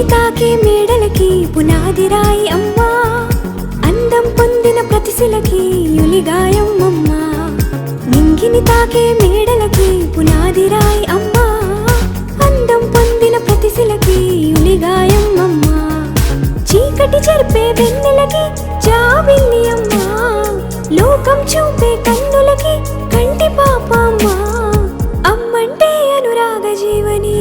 భూమిని తాకే మేడలకి పునాది రాయి అమ్మా. అందం పొందిన ప్రతిశిలకి యులిగాయం అమ్మా నింగిని తాకే మేడలకి పునాది రాయి అమ్మా. అందం పొందిన ప్రతిశిలకి యులిగాయం అమ్మా చీకటి జరిపే వెన్నెలకి జాబిల్లి అమ్మా. లోకం చూపే కన్నులకి కంటి పాపమ్మా అమ్మంటే అనురాగ జీవనీ